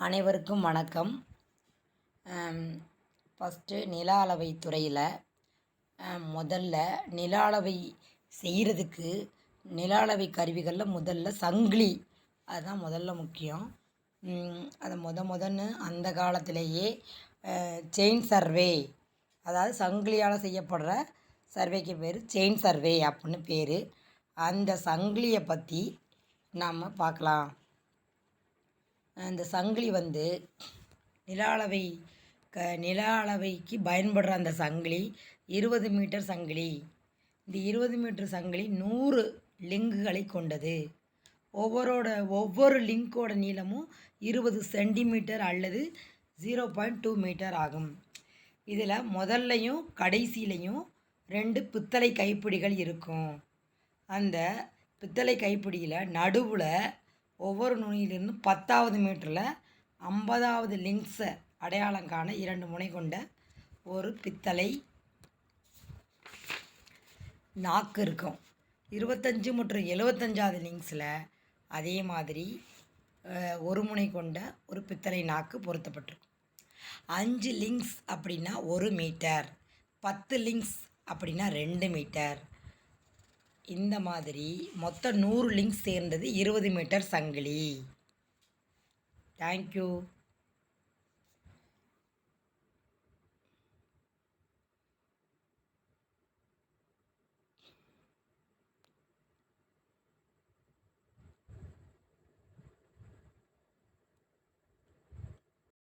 அனைவருக்கும் வணக்கம். ஃபஸ்ட்டு நில அளவை துறையில் முதல்ல நில அளவை செய்கிறதுக்கு நில அளவை கருவிகளில் முதல்ல சங்கிலி. அதுதான் முதல்ல முக்கியம். அதை முத முதன்னு அந்த காலத்திலேயே செயின் சர்வே அதாவது சங்கிலியால் செய்யப்படுற சர்வேக்கு பேர் செயின் சர்வே அப்படின்னு பேர். அந்த சங்கிலியை பற்றி நாம் பார்க்கலாம். அந்த சங்கிலி வந்து நில அளவை க நில அளவைக்கு பயன்படுற அந்த சங்கிலி இருபது மீட்டர் சங்கிலி. இந்த இருபது மீட்டர் சங்கிலி நூறு லிங்குகளை கொண்டது. ஒவ்வொரோட ஒவ்வொரு லிங்கோட நீளமும் இருபது சென்டிமீட்டர் அல்லது ஜீரோ பாயிண்ட் டூ மீட்டர் ஆகும். இதில் முதல்லையும் கடைசியிலையும் ரெண்டு பித்தளை கைப்பிடிகள் இருக்கும். அந்த பித்தளை கைப்பிடியில் நடுவில் ஒவ்வொரு நுனியிலிருந்து பத்தாவது மீட்டரில் ஐம்பதாவது லிங்க்ஸை அடையாளம் காண இரண்டு முனை கொண்ட ஒரு பித்தளை நாக்கு இருக்கும். இருபத்தஞ்சு மற்றும் எழுபத்தஞ்சாவது லிங்க்ஸில் அதே மாதிரி ஒரு முனை கொண்ட ஒரு பித்தளை நாக்கு பொருத்தப்பட்டிருக்கும். அஞ்சு லிங்க்ஸ் அப்படின்னா ஒரு மீட்டர் பத்து லிங்க்ஸ் அப்படின்னா ரெண்டு மீட்டர் இந்த மாதிரி மொத்தம் நூறு லிங்க்ஸ் சேர்ந்தது இருபது மீட்டர் சங்கிலி. தேங்க்யூ